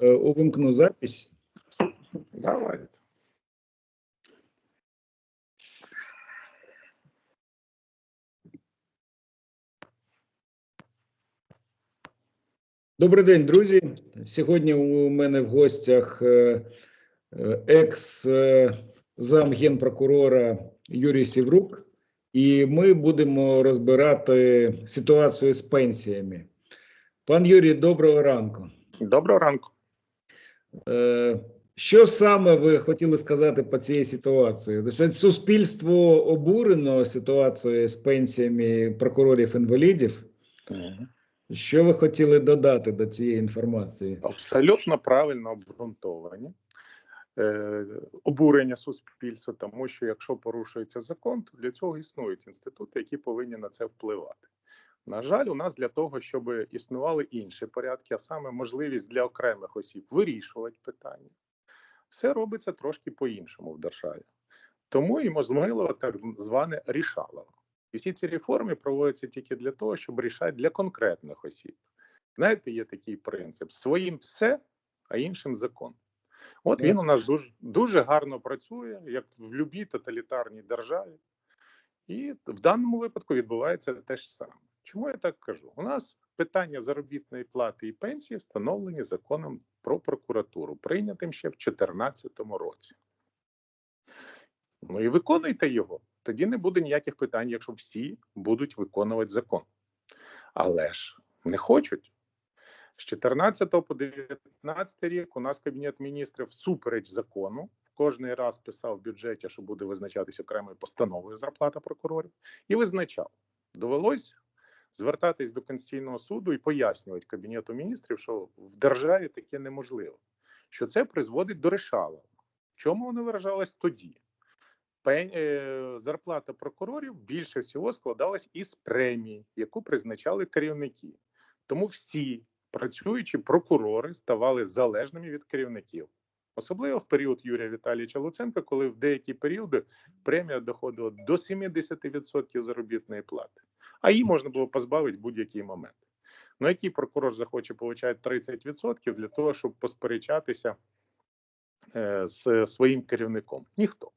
Увімкну запись. Давайте. Добрий день, друзі. Сьогодні у мене в гостях е, е, екс зам генпрокурора Юрій Сіврук, і ми будемо розбирати ситуацію з пенсіями. Пан Юрій, доброго ранку. Доброго ранку. Е, Що саме ви хотіли сказати по цій ситуації? Що Суспільство обурено ситуацією з пенсіями прокурорів-інвалідів. Що ви хотіли додати до цієї інформації? Абсолютно правильно обґрунтовані. Е, обурення суспільства, тому що якщо порушується закон, то для цього існують інститути, які повинні на це впливати. На жаль, у нас для того, щоб існували інші порядки, а саме можливість для окремих осіб вирішувати питання, все робиться трошки по-іншому в державі. Тому і можливо так зване рішалово. І всі ці реформи проводяться тільки для того, щоб рішати для конкретних осіб. Знаєте, є такий принцип: своїм все, а іншим закон. От він у нас дуже, дуже гарно працює, як в будь-якій тоталітарній державі. І в даному випадку відбувається те ж саме. Чому я так кажу? У нас питання заробітної плати і пенсії встановлені законом про прокуратуру, прийнятим ще в 2014 році. Ну і виконуйте його. Тоді не буде ніяких питань, якщо всі будуть виконувати закон. Але ж не хочуть. З 14 по 19 рік у нас Кабінет міністрів всупереч закону кожний раз писав в бюджеті, що буде визначатися окремою постановою зарплата прокурорів, і визначав. Довелось звертатись до Конституційного суду і пояснювати Кабінету міністрів, що в державі таке неможливо, що це призводить до решала. Чому воно виражалось тоді? Е, Зарплата прокурорів більше всього складалась із премії, яку призначали керівники. Тому всі працюючі прокурори ставали залежними від керівників, особливо в період Юрія Віталійовича Луценка, коли в деякі періоди премія доходила до 70% заробітної плати, а її можна було позбавити будь-який момент. Ну, який прокурор захоче отримати 30% для того, щоб посперечатися е, з своїм керівником? Ніхто.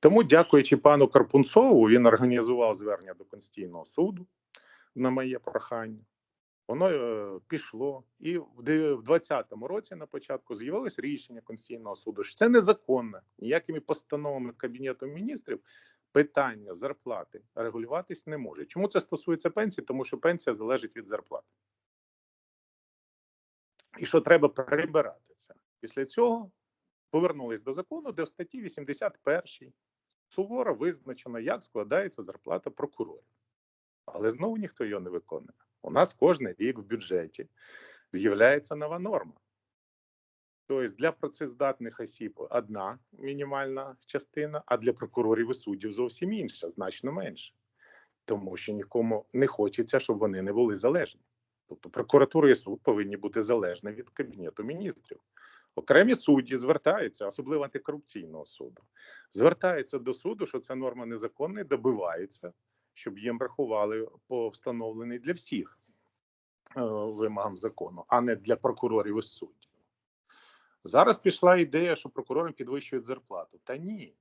Тому, дякуючи пану Карпунцову, він організував звернення до Конституційного суду на моє прохання. Воно е, пішло, і в 2020 році на початку з'явилось рішення Конституційного суду, що це незаконно ніякими постановами Кабінету міністрів питання зарплати регулюватись не може. Чому це стосується пенсії? Тому що пенсія залежить від зарплати. І що треба прибирати це. Після цього повернулись до закону, де в статті 81 суворо визначено, як складається зарплата прокурорів. Але знову ніхто його не виконує. У нас кожен рік в бюджеті з'являється нова норма. Тобто для працездатних осіб одна мінімальна частина, а для прокурорів і суддів зовсім інша, значно менше. Тому що нікому не хочеться, щоб вони не були залежні. Тобто прокуратура і суд повинні бути залежні від Кабінету міністрів. Окремі судді звертаються, особливо антикорупційного суду, звертаються до суду, що ця норма незаконна і добивається, щоб їм рахували по встановленій для всіх е, вимогам закону, а не для прокурорів і суддів. Зараз пішла ідея, що прокурорам підвищують зарплату. Та ні.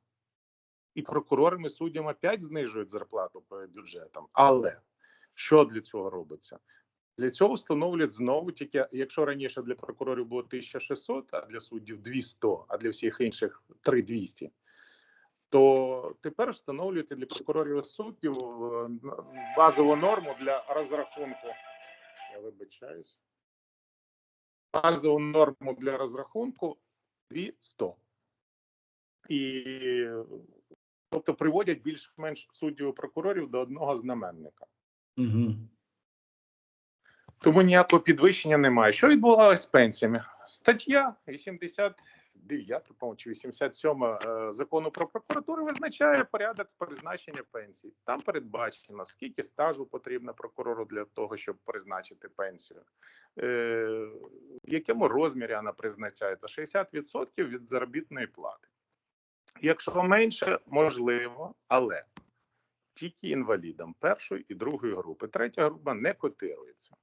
І прокурорам і суддям опять знижують зарплату по бюджетам. Але що для цього робиться? Для цього встановлюють знову тільки, якщо раніше для прокурорів було 1600, а для суддів 200, а для всіх інших 3200, то тепер встановлюють для прокурорів і суддів е, базову норму для розрахунку. Я вибачаюсь. Базову норму для розрахунку 200. І тобто приводять більш-менш суддів і прокурорів до одного знаменника. Угу. Тому ніякого підвищення немає. Що відбувалося з пенсіями? Стаття 89, по-моєму, чи 87 е, закону про прокуратуру визначає порядок призначення пенсії. Там передбачено, скільки стажу потрібно прокурору для того, щоб призначити пенсію, е, в якому розмірі вона призначається 60% від заробітної плати. Якщо менше, можливо, але тільки інвалідам першої і другої групи. Третя група не котирується.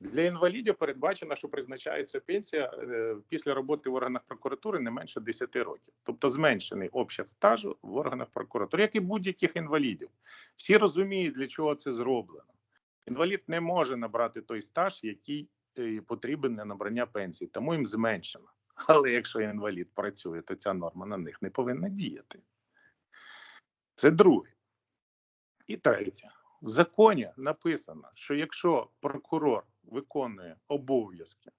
Для інвалідів передбачено, що призначається пенсія е, після роботи в органах прокуратури не менше 10 років, тобто зменшений обсяг стажу в органах прокуратури, як і будь-яких інвалідів. Всі розуміють, для чого це зроблено. Інвалід не може набрати той стаж, який е, потрібен для набрання пенсії, тому їм зменшено. Але якщо інвалід працює, то ця норма на них не повинна діяти. Це друге. І третє. В законі написано, що якщо прокурор виконує обов'язки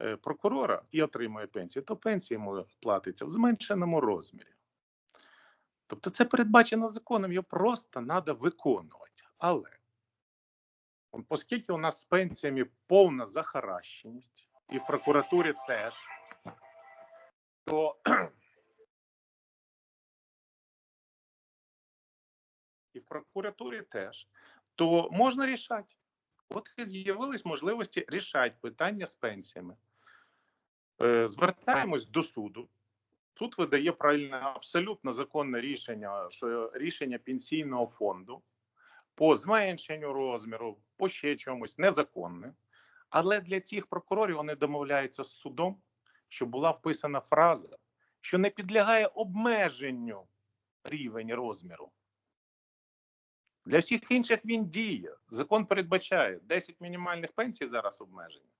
е, прокурора і отримує пенсію, то пенсія йому платиться в зменшеному розмірі. Тобто це передбачено законом, його просто треба виконувати. Але оскільки у нас з пенсіями повна захаращеність, і в прокуратурі теж, то і в прокуратурі теж, то можна рішати. От і з'явились можливості рішати питання з пенсіями. Е, Звертаємось до суду. Суд видає правильне, абсолютно законне рішення, що рішення пенсійного фонду по зменшенню розміру, по ще чомусь незаконне. Але для цих прокурорів вони домовляються з судом, що була вписана фраза, що не підлягає обмеженню рівень розміру. Для всіх інших він діє. Закон передбачає 10 мінімальних пенсій зараз обмежені.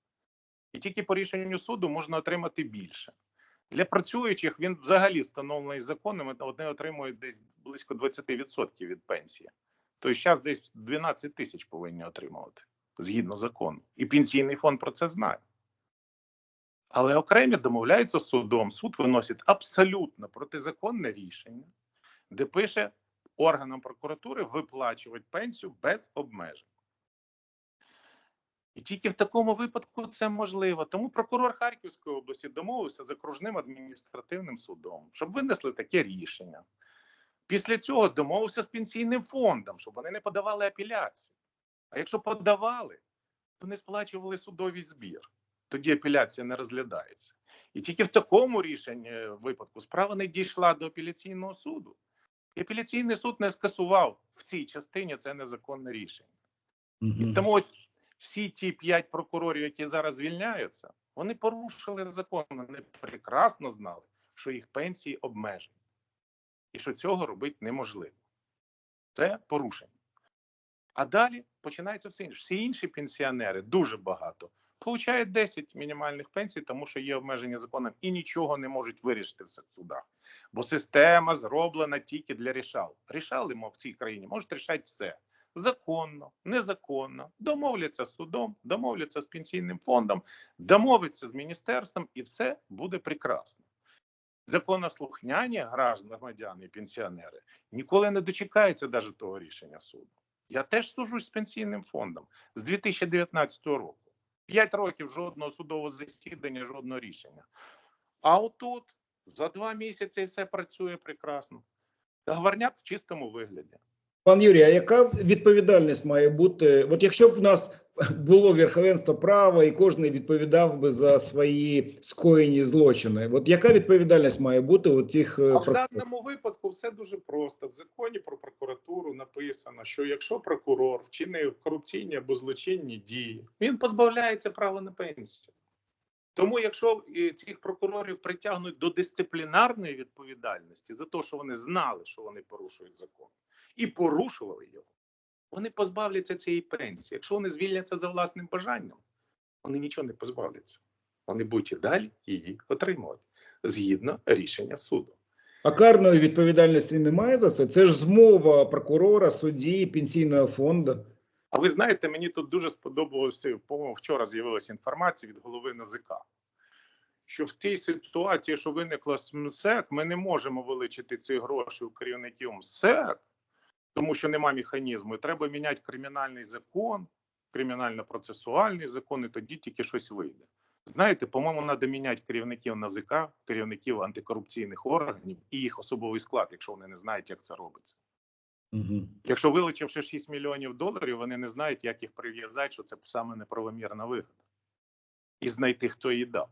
І тільки по рішенню суду можна отримати більше. Для працюючих він взагалі встановлений законом, вони отримують десь близько 20% від пенсії. Тобто зараз десь 12 тисяч повинні отримувати згідно закону. І пенсійний фонд про це знає. Але окремі домовляються з судом. Суд виносить абсолютно протизаконне рішення, де пише органам прокуратури виплачувати пенсію без обмежень. І тільки в такому випадку це можливо. Тому прокурор Харківської області домовився з окружним адміністративним судом, щоб винесли таке рішення. Після цього домовився з пенсійним фондом, щоб вони не подавали апеляцію. А якщо подавали, то не сплачували судовий збір. Тоді апеляція не розглядається. І тільки в такому рішенні е, випадку справа не дійшла до апеляційного суду. І апеляційний суд не скасував в цій частині це незаконне рішення. Мгм. Тому от всі ті п'ять прокурорів, які зараз звільняються, вони порушили закон. Вони прекрасно знали, що їх пенсії обмежені, і що цього робити неможливо. Це порушення. А далі починається все інше. Всі інші пенсіонери дуже багато получають 10 мінімальних пенсій, тому що є обмеження законом і нічого не можуть вирішити в судах. Бо система зроблена тільки для рішал. Рішали мо в цій країні можуть рішати все законно, незаконно, домовляться з судом, домовляться з пенсійним фондом, домовляться з міністерством, і все буде прекрасно. Законослухняні громадяни і пенсіонери ніколи не дочекаються навіть того рішення суду. Я теж служусь з пенсійним фондом з 2019 року. П'ять років жодного судового засідання, жодного рішення. А отут за два місяці все працює прекрасно. Договорняк в чистому вигляді. Пан Юрій, а яка відповідальність має бути? От якщо б в нас було верховенство права і кожен відповідав би за свої скоєні злочини, от яка відповідальність має бути у цих е, А в даному випадку все дуже просто. В законі про прокуратуру написано, що якщо прокурор вчинив корупційні або злочинні дії, він позбавляється права на пенсію. Тому, якщо е, цих прокурорів притягнуть до дисциплінарної відповідальності за те, що вони знали, що вони порушують закон, і порушували його, вони позбавляться цієї пенсії. Якщо вони звільняться за власним бажанням, вони нічого не позбавляться. Вони будуть і далі її отримувати згідно рішення суду. А карної відповідальності немає за це? Це ж змова прокурора, судді, пенсійного фонду. А ви знаєте, мені тут дуже сподобалося, по-моєму, вчора з'явилася інформація від голови НАЗК, що в тій ситуації, що виникла з МСЕК, ми не можемо вилучити ці гроші у керівників МСЕК, тому що нема механізму. І треба міняти кримінальний закон, кримінально-процесуальний закон, і тоді тільки щось вийде. Знаєте, по-моєму, треба міняти керівників НАЗК, керівників антикорупційних органів і їх особовий склад, якщо вони не знають, як це робиться. Угу. Якщо вилучивши 6 мільйонів доларів, вони не знають, як їх прив'язати, що це саме неправомірна вигода. І знайти, хто її дав.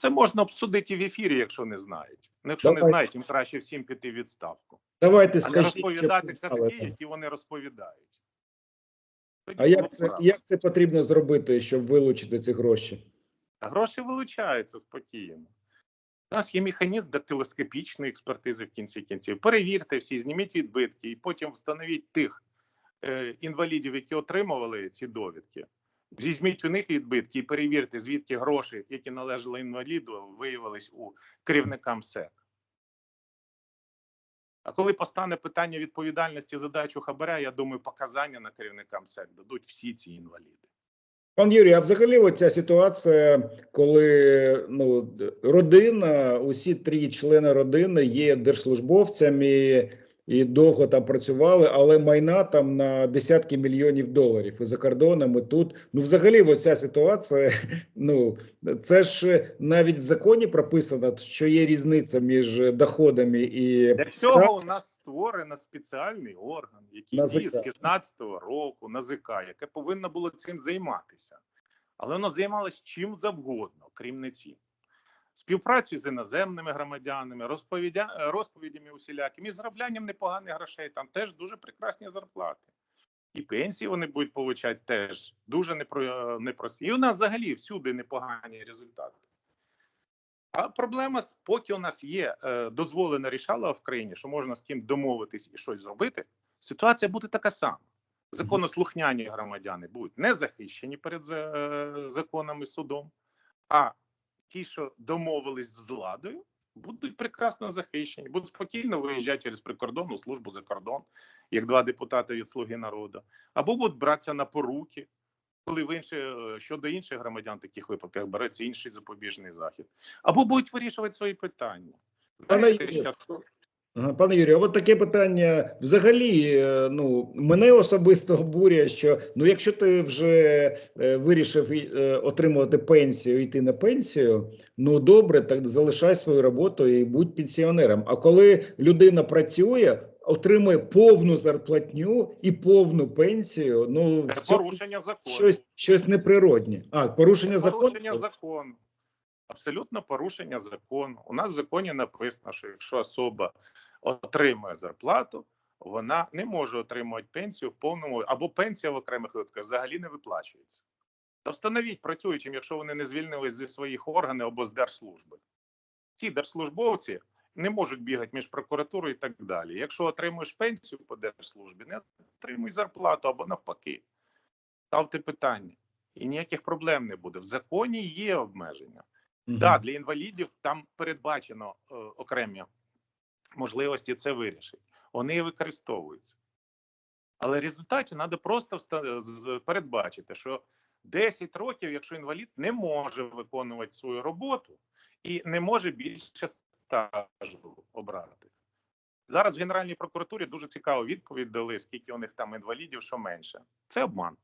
Це можна обсудити в ефірі, якщо не знають. Ну, якщо не знають, їм краще всім піти в відставку. Давайте А скажіть, розповідати казки, які вони розповідають. Тоді А було як це, як це потрібно зробити, щоб вилучити ці гроші? А гроші вилучаються спокійно. У нас є механізм дактилоскопічної експертизи в кінці кінців. Перевірте всі, зніміть відбитки і потім встановіть тих е, інвалідів, які отримували ці довідки. Візьміть у них відбитки і перевірте, звідки гроші, які належали інваліду, виявились у керівника МСЕК. А коли постане питання відповідальності за дачу хабаря, я думаю, показання на керівника МСЕК дадуть всі ці інваліди. Пан Юрій, а взагалі оця ситуація, коли ну, родина, усі три члени родини є держслужбовцями і довго там працювали, але майна там на десятки мільйонів доларів і за кордоном, і тут. Ну, взагалі, оця ситуація, ну це ж навіть в законі прописано, що є різниця між доходами і Для цього у нас створено спеціальний орган, який з 15-го року НАЗК, яке повинно було цим займатися. Але воно займалось чим завгодно, крім не цим. Співпрацею з іноземними громадянами, розповідя... розповідями усілякими і зароблянням непоганих грошей. Там теж дуже прекрасні зарплати. І пенсії вони будуть отримати теж дуже непрості. І у нас взагалі всюди непогані результати. А проблема, поки у нас є е, дозволена рішала в країні, що можна з ким домовитись і щось зробити, ситуація буде така сама. Законослухняні громадяни будуть не захищені перед за- е, законами судом, а ті, що домовились з владою, будуть прекрасно захищені, будуть спокійно виїжджати через прикордонну службу за кордон, як два депутати від Слуги народу, або будуть братися на поруки, коли в інші, е, щодо інших громадян в таких випадках береться інший запобіжний захід, або будуть вирішувати свої питання. Знаєте, Пане Юрію, от таке питання взагалі, е, ну мене особисто обурює, що ну якщо ти вже е, вирішив е, отримувати пенсію, йти на пенсію, ну добре, так залишай свою роботу і будь пенсіонером. А коли людина працює, отримує повну зарплатню і повну пенсію, ну Це порушення закону. щось щось неприроднє. А порушення закону. порушення закону. Абсолютно порушення закону. У нас в законі написано, що якщо особа отримує зарплату, вона не може отримувати пенсію в повному або пенсія в окремих випадках взагалі не виплачується. Та встановіть працюючим, якщо вони не звільнились зі своїх органів або з держслужби. Ці держслужбовці не можуть бігати між прокуратурою і так далі. Якщо отримуєш пенсію по держслужбі, не отримуй зарплату або навпаки. Ставте питання. І ніяких проблем не буде. В законі є обмеження. Мгм. Да, для інвалідів там передбачено е, окремі можливості це вирішити. Вони і використовуються. Але в результаті треба просто передбачити, що 10 років, якщо інвалід не може виконувати свою роботу і не може більше стажу обрати. Зараз в Генеральній прокуратурі дуже цікаву відповідь дали, скільки у них там інвалідів, що менше. Це обман.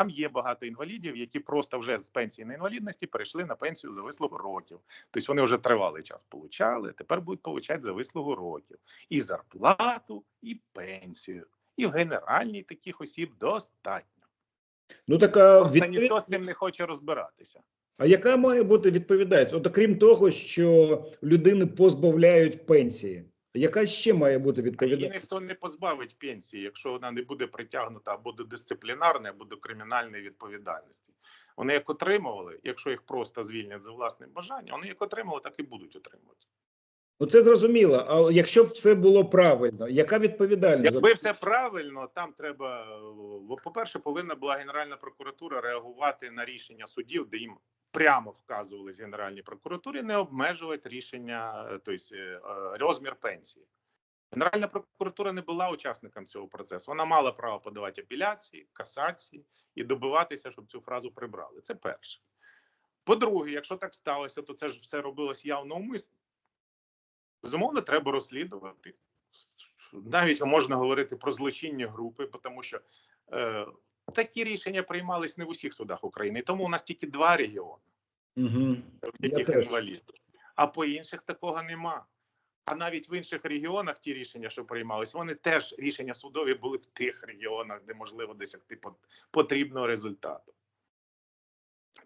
Там є багато інвалідів, які просто вже з пенсії на інвалідності перейшли на пенсію за вислугу років. Тобто вони вже тривалий час получали, тепер будуть получати за вислугу років і зарплату, і пенсію. І в генеральній таких осіб достатньо. Ну така Просто відповідь... ніхто з цим не хоче розбиратися. А яка має бути відповідальність? От окрім того, що людини позбавляють пенсії, яка ще має бути А її ніхто не позбавить пенсії, якщо вона не буде притягнута або до дисциплінарної, або до кримінальної відповідальності. Вони як отримували, якщо їх просто звільнять за власним бажанням, вони як отримали, так і будуть отримувати. Ну це зрозуміло. А якщо б це було правильно, яка відповідальність? Якби все правильно, там треба е, по-перше, повинна була Генеральна прокуратура реагувати на рішення судів, де їм прямо вказували Генеральній прокуратурі не обмежувати рішення, тобто розмір пенсії. Генеральна прокуратура не була учасником цього процесу. Вона мала право подавати апеляції, касації і добиватися, щоб цю фразу прибрали. Це перше. По-друге, якщо так сталося, то це ж все робилось явно умисно. Безумовно, треба розслідувати. Навіть можна говорити про злочинні групи, тому що е, такі рішення приймались не в усіх судах України. Тому у нас тільки два регіони, Угу. в яких інваліди, а по інших такого нема. А навіть в інших регіонах ті рішення, що приймались, вони теж рішення судові були в тих регіонах, де можливо досягти потрібного результату.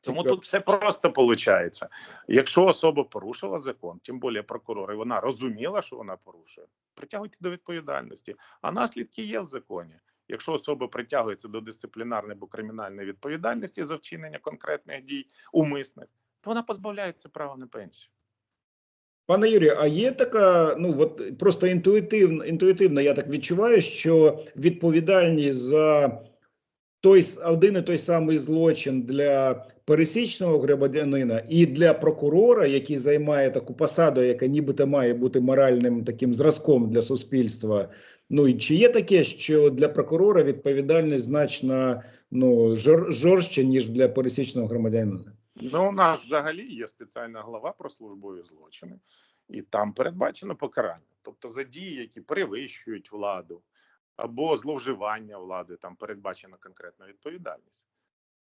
Тому тут все просто виходить. Якщо особа порушила закон, тим більше прокурор, і вона розуміла, що вона порушує, притягуйте до відповідальності. А наслідки є в законі. Якщо особа притягується до дисциплінарної або кримінальної відповідальності за вчинення конкретних дій умисних, то вона позбавляється права на пенсію. Пане Юрію, а є така, ну от просто інтуїтивно, інтуїтивно я так відчуваю, що відповідальність за той один і той самий злочин для пересічного громадянина і для прокурора, який займає таку посаду, яка нібито має бути моральним таким зразком для суспільства. Ну і чи є таке, що для прокурора відповідальність значно ну жор, жорстче, ніж для пересічного громадянина? Ну, у нас взагалі є спеціальна глава про службові злочини, і там передбачено покарання. Тобто за дії, які перевищують владу або зловживання влади, там передбачена конкретна відповідальність.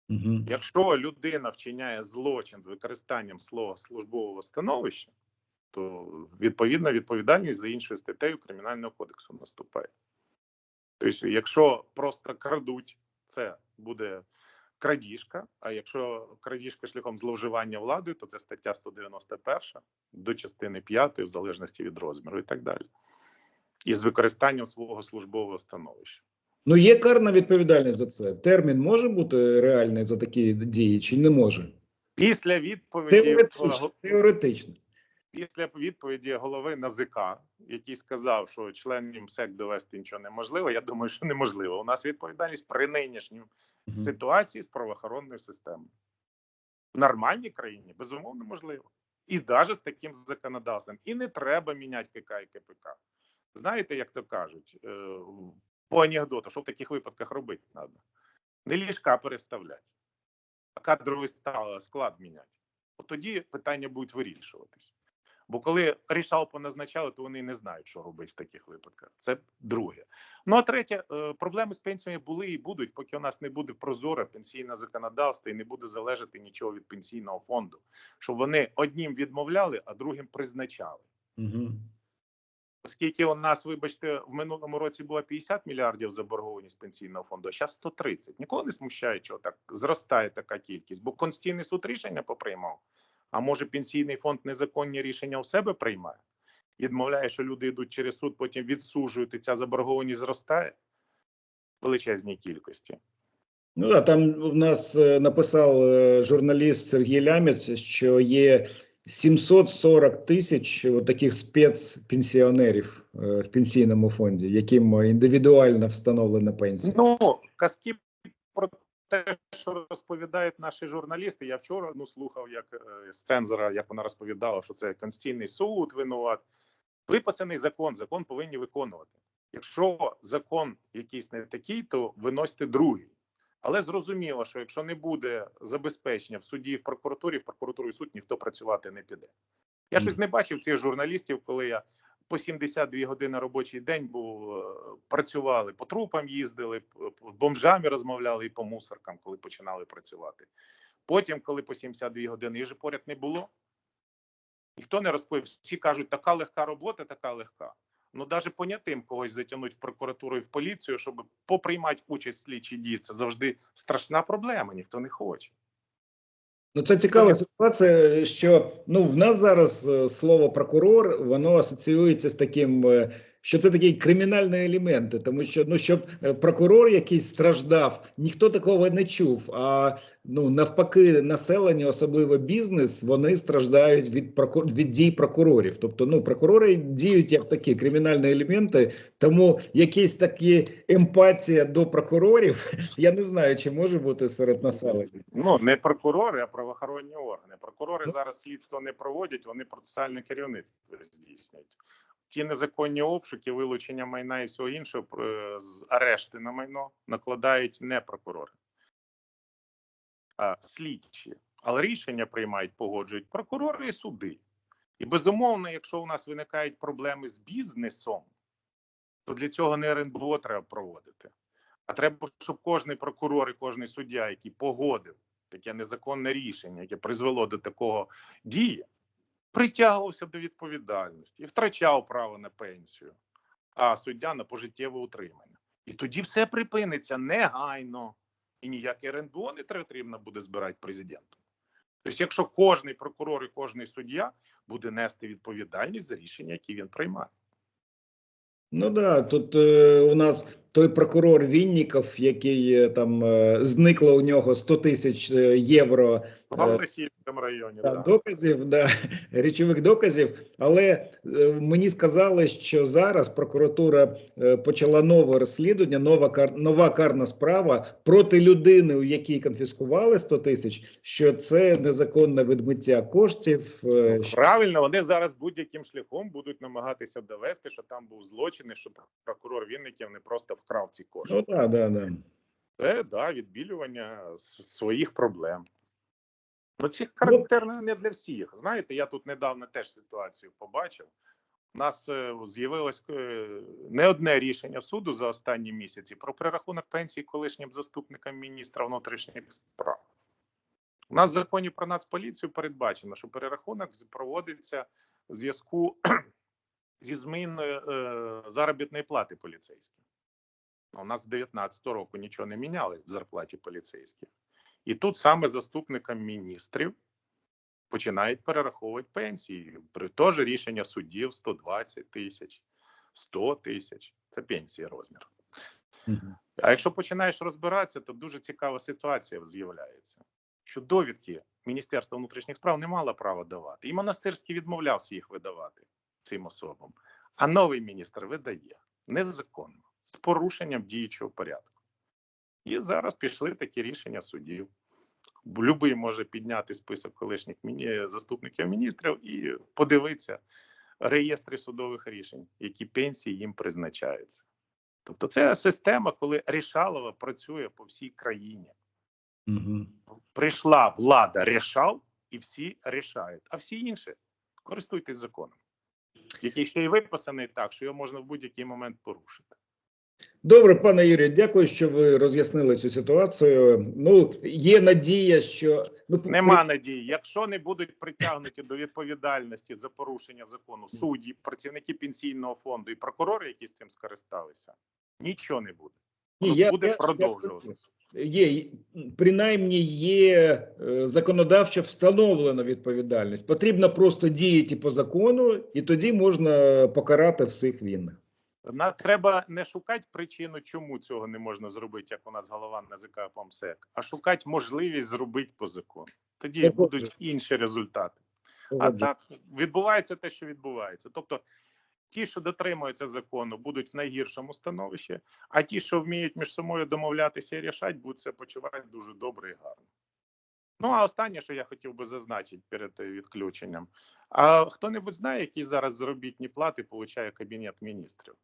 Угу. Якщо людина вчиняє злочин з використанням слова службового становища, то відповідна відповідальність за іншою статтею Кримінального кодексу наступає. Тобто, якщо просто крадуть, це буде крадіжка. А якщо крадіжка шляхом зловживання владою, то це стаття 191 до частини 5, в залежності від розміру і так далі. І з використанням свого службового становища. Ну, є карна відповідальність за це. Термін може бути реальний за такі дії, чи не може? Після відповіді Теоретично. Теоретично. після відповіді голови НАЗК, який сказав, що членів МСЕК довести нічого неможливо. Я думаю, що неможливо. У нас відповідальність при нинішній Мгм. ситуації з правоохоронною системою. В нормальній країні безумовно можливо. І навіть з таким законодавством. І не треба міняти КК і КПК. Знаєте, як то кажуть, е, по анекдоту, що в таких випадках робити треба? Не ліжка переставляти, а кадровий склад міняти. От тоді питання будуть вирішуватись. Бо коли рішал поназначали, то вони не знають, що робити в таких випадках. Це друге. Ну а третє, е, проблеми з пенсіями були і будуть, поки у нас не буде прозоре пенсійне законодавство і не буде залежати нічого від пенсійного фонду, щоб вони однім відмовляли, а другим призначали. Угу. Оскільки у нас, вибачте, в минулому році було 50 мільярдів заборгованість пенсійного фонду, а зараз 130. Нікого не смущає, що так зростає така кількість, бо Конституційний суд рішення поприймав. А може пенсійний фонд незаконні рішення у себе приймає? Відмовляє, що люди йдуть через суд, потім відсуджують, і ця заборгованість зростає в величезній кількості. Ну а там в нас е, написав е, журналіст Сергій Лямець, що є 740 тисяч от таких спецпенсіонерів е, в пенсійному фонді, яким індивідуально встановлена пенсія. Ну, казки про те, що розповідають наші журналісти. Я вчора ну, слухав, як е, з цензора, як вона розповідала, що це Конституційний суд винуват. Виписаний закон, закон повинні виконувати. Якщо закон якийсь не такий, то виносьте другий. Але зрозуміло, що якщо не буде забезпечення в суді, і в прокуратурі, в прокуратуру і суд ніхто працювати не піде. Я щось не бачив цих журналістів, коли я по 72 години робочий день був, е, працювали, по трупам їздили, п- п- бомжами розмовляли і по мусоркам, коли починали працювати. Потім, коли по 72 години, їх же поряд не було. Ніхто не розповів. Всі кажуть, така легка робота, така легка. Ну, навіть понятим когось затягнуть в прокуратуру і в поліцію, щоб поприймати участь в слідчій дії. Це завжди страшна проблема, ніхто не хоче. Ну, це цікава ситуація, що ну в нас зараз е, слово прокурор воно асоціюється з таким, е, що це такий кримінальний елемент, тому що ну щоб е, прокурор якийсь страждав, ніхто такого не чув. А ну навпаки, населення, особливо бізнес, вони страждають від прокур від дій прокурорів. Тобто, ну прокурори діють як такі кримінальні елементи, тому якісь такі емпатія до прокурорів, я не знаю, чи може бути серед населення. Ну не прокурори, а правоохоронні органи. Прокурори Ну. зараз слідство не проводять, вони процесуальне керівництво здійснюють. Ті незаконні обшуки, вилучення майна і всього іншого е, з арешти на майно накладають не прокурори, а слідчі. Але рішення приймають, погоджують прокурори і суди. І безумовно, якщо у нас виникають проблеми з бізнесом, то для цього не РНБО треба проводити. А треба, щоб кожний прокурор і кожний суддя, який погодив таке незаконне рішення, яке призвело до такого дії, притягувався до відповідальності і втрачав право на пенсію, а суддя на пожиттєве утримання. І тоді все припиниться негайно, і ніяке РНБО не потрібно буде збирати президентом. Тобто, якщо кожний прокурор і кожний суддя буде нести відповідальність за рішення, які він приймає. Ну да, тут е, у нас той прокурор Вінніков, який е, там е, зникло у нього 100 тисяч е, євро В районі. та, да. доказів, да, речових доказів. Але мені сказали, що зараз прокуратура почала нове розслідування, нова кар, нова карна справа проти людини, у якій конфіскували 100 тисяч, що це незаконне відмиття коштів. що- Правильно, вони зараз будь-яким шляхом будуть намагатися довести, що там був злочин, і що прокурор Вінників не просто вкрав ці кошти. Ну так, да, да. Це да, відбілювання своїх проблем. Ну, це характерно не для всіх. Знаєте, я тут недавно теж ситуацію побачив. У нас е, з'явилось е, не одне рішення суду за останні місяці про перерахунок пенсії колишнім заступникам міністра внутрішніх справ. У нас в законі про нацполіцію передбачено, що перерахунок проводиться в зв'язку зі зміною е, заробітної плати поліцейських. У нас з 19 року нічого не мінялось в зарплаті поліцейських. І тут саме заступникам міністрів починають перераховувати пенсії. При теж рішення суддів 120 тисяч, 100 тисяч. Це пенсії розмір. Мгм. А якщо починаєш розбиратися, то дуже цікава ситуація з'являється. Що довідки Міністерства внутрішніх справ не мало права давати, і монастирський відмовлявся їх видавати цим особам. А новий міністр видає незаконно з порушенням діючого порядку. І зараз пішли такі рішення судів. Любий може підняти список колишніх міні... заступників міністрів і подивитися реєстри судових рішень, які пенсії їм призначаються. Тобто, це система, коли Рішалова працює по всій країні. Мгм. Прийшла влада рішав, і всі рішають. А всі інші користуйтесь законом, який ще й виписаний так, що його можна в будь-який момент порушити. Добре, пане Юрію, дякую, що ви роз'яснили цю ситуацію. Ну, є надія, що ну, Нема надії. Якщо не будуть притягнуті до відповідальності за порушення закону судді, працівники пенсійного фонду і прокурори, які з цим скористалися, нічого не буде. Ні, я- буде я- продовжуватися. Є принаймні є е, законодавчо встановлена відповідальність. Потрібно просто діяти по закону, і тоді можна покарати всіх винних. На треба не шукати причину, чому цього не можна зробити, як у нас голова НАЗК ПОМСЕК, а шукати можливість зробити по закону. Тоді будуть інші результати. А так відбувається те, що відбувається. Тобто, ті, що дотримуються закону, будуть в найгіршому становищі, а ті, що вміють між собою домовлятися і рішати, будуть себе почувати дуже добре і гарно. Ну а останнє, що я хотів би зазначити перед е, відключенням: а хто-небудь знає, які зараз заробітні плати получає кабінет міністрів?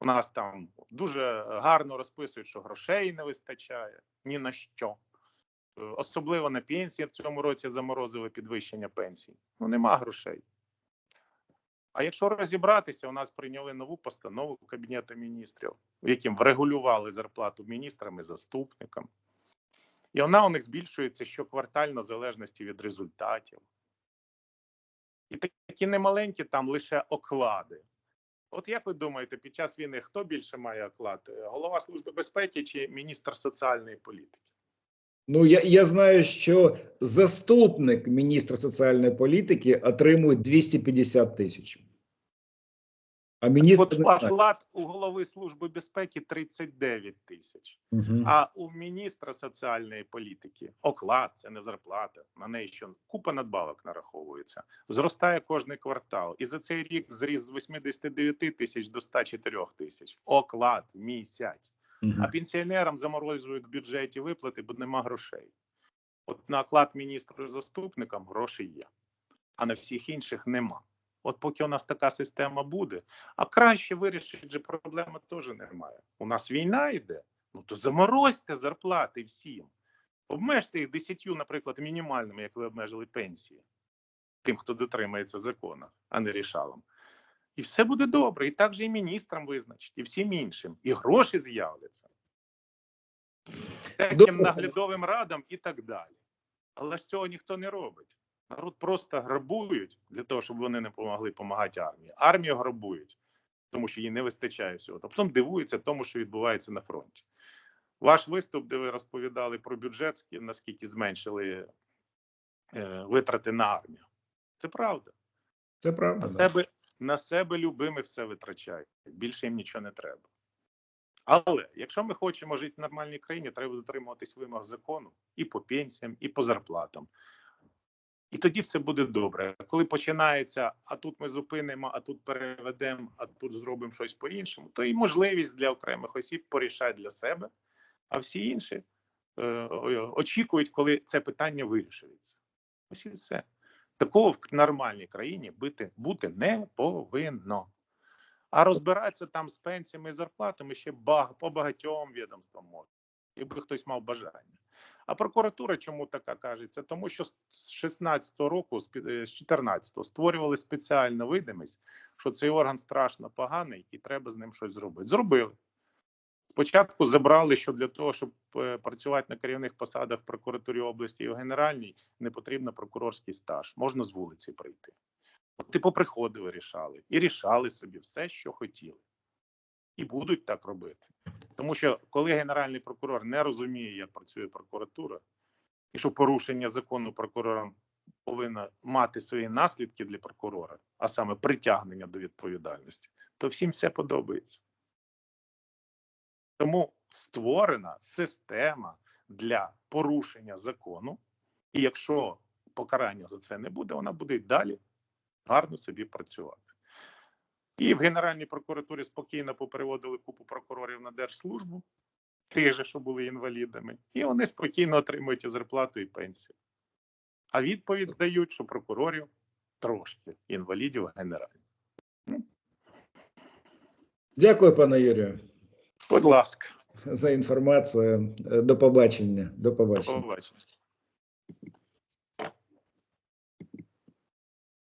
У нас там дуже гарно розписують, що грошей не вистачає ні на що. Е, Особливо на пенсії в цьому році заморозили підвищення пенсій. Ну нема грошей. А якщо розібратися, у нас прийняли нову постанову Кабінету міністрів, в яким врегулювали зарплату міністрам і заступникам. І вона у них збільшується щоквартально в залежності від результатів. І такі немаленькі там лише оклади. От як ви думаєте, під час війни хто більше має оклад? Голова Служби безпеки чи міністр соціальної політики? Ну я, я знаю, що заступник міністра соціальної політики отримує 250 тисяч. А міністр От оклад у голови Служби безпеки 39 тисяч. Мгм. А у міністра соціальної політики оклад це не зарплата. На неї ще купа надбавок нараховується. Зростає кожний квартал. І за цей рік зріс з 89 тисяч до 104 тисяч. Оклад місяць. Мгм. А пенсіонерам заморозують в бюджеті виплати, бо нема грошей. От на оклад міністру і заступникам гроші є, а на всіх інших нема. От поки у нас така система буде, а краще вирішити же проблеми теж немає. У нас війна йде, ну то заморозьте зарплати всім. Обмежте їх десятью, наприклад, мінімальними, як ви обмежили пенсії, тим, хто дотримається закону, а не рішалом. І все буде добре. І так же і міністрам визначить, і всім іншим. І гроші з'являться. Таким наглядовим радам і так далі. Але ж цього ніхто не робить. Народ просто грабують для того, щоб вони не допомогли допомагати армії. Армію грабують, тому що їй не вистачає всього. Тобто дивуються тому, що відбувається на фронті. Ваш виступ, де ви розповідали про бюджет, наскільки зменшили е, витрати на армію. Це правда. Це правда. На себе, на себе любимих все витрачають. Більше їм нічого не треба. Але якщо ми хочемо жити в нормальній країні, треба дотримуватись вимог закону і по пенсіям, і по зарплатам. І тоді все буде добре. Коли починається, а тут ми зупинимо, а тут переведемо, а тут зробимо щось по-іншому, то і можливість для окремих осіб порішати для себе, а всі інші е, очікують, коли це питання вирішується. Ось і все. Такого в нормальній країні бути, бути не повинно. А розбиратися там з пенсіями і зарплатами ще по багатьом відомствам можна, якби хтось мав бажання. А прокуратура чому така кажеться? Тому що з 16-го року, з під- е, 14-го створювали спеціальну видимість, що цей орган страшно поганий і треба з ним щось зробити. Зробили. Спочатку забрали, що для того, щоб е, працювати на керівних посадах в прокуратурі області і в генеральній, не потрібно прокурорський стаж. Можна з вулиці прийти. От Типу приходили, рішали і рішали собі все, що хотіли, і будуть так робити. Тому що коли генеральний прокурор не розуміє, як працює прокуратура, і що порушення закону прокурором повинно мати свої наслідки для прокурора, а саме притягнення до відповідальності, то всім все подобається. Тому створена система для порушення закону, і якщо покарання за це не буде, вона буде й далі гарно собі працювати. І в Генеральній прокуратурі спокійно попереводили купу прокурорів на держслужбу, тих же, що були інвалідами, і вони спокійно отримують і зарплату і пенсію. А відповідь дають, що прокурорів трошки інвалідів генеральні. Дякую, пане Юрію, Будь ласка, за інформацію. До побачення. До до побачення. побачення.